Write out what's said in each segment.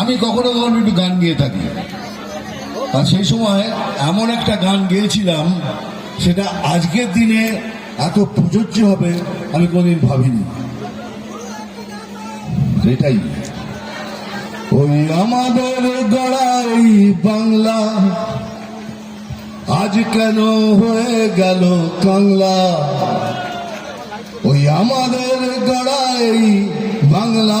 আমি কখনো কখনো একটু গান গেয়ে থাকি। আর সেই সময় এমন একটা গান গেয়েছিলাম, সেটা আজকের দিনে এত প্রযোজ্য হবে আমি কোনদিন ভাবিনি। সেটাই। ওই আমাদের গড়াই বাংলা, আজ কেন হয়ে গেল কাংলা? ওই আমাদের গড়াই বাংলা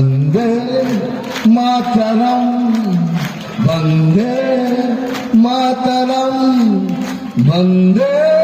বন্দে মাতারাম বন্দে মাতারাম বন্দে